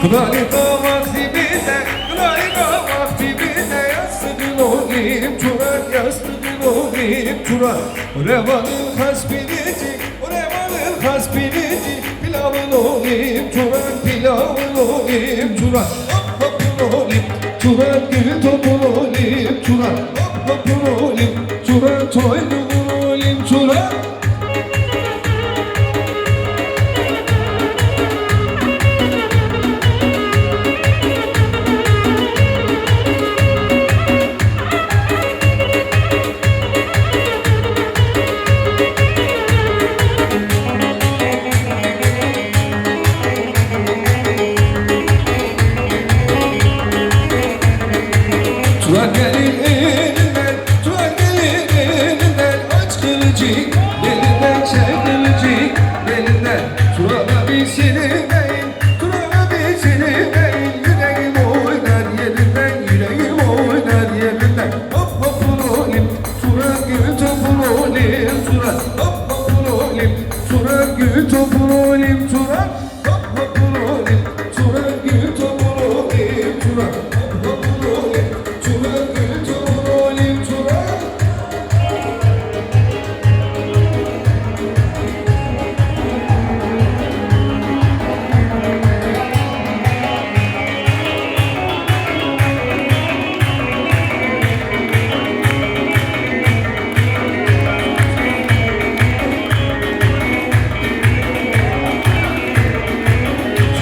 Kınalıda vaktimize, kınalıda vaktimize Yastıkın olayım turan, yastıkın olayım turan Revanın hasbinici, revanın hasbinici Pilavın olayım turan, pilavın olayım turan Hop hopun olayım turan, gül topun olayım turan Hop hopun olayım turan, toynun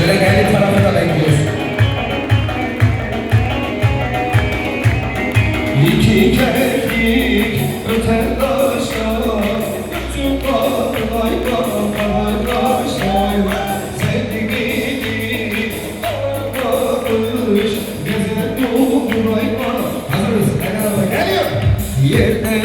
Şöyle kendi tarafına bekliyorsun. İki keklik öter taşlar Tüm ay kardeşler Sevdiğini aramış Gezer doğur ay Hazır mısın? Ne kadar da geliyor. Yerde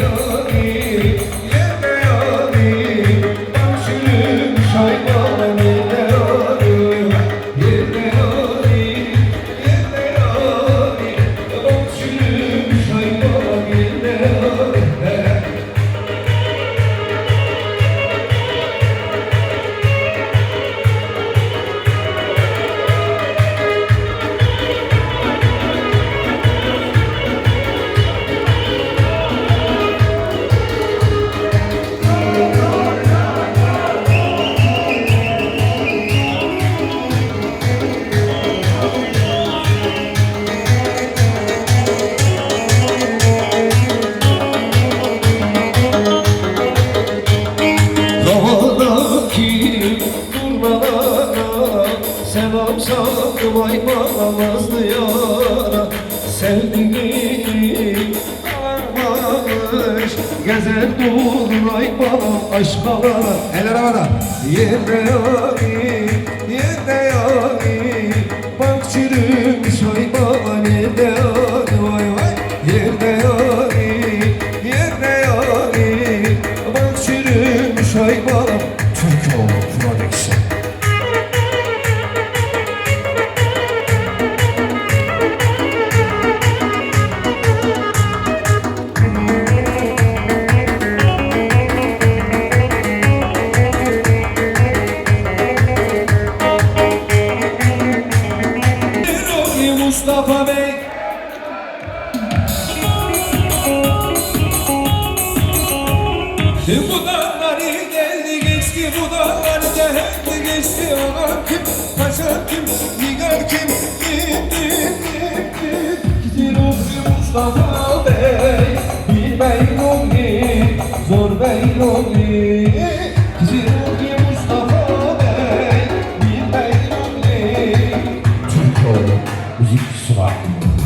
Selam saldım ay namazlı yara. Sevdiğini armamış Gezer durur ay bana aşkalara Eller havada. Yerde yari, yerde yari Mustafa Bey. Bu dağları geldi geçti bu dağları geldi geçti Ana kim, paşa kim, diğer kim? Gitti, gitti Gitti Ruhi Mustafa Bey Bir isso Swap.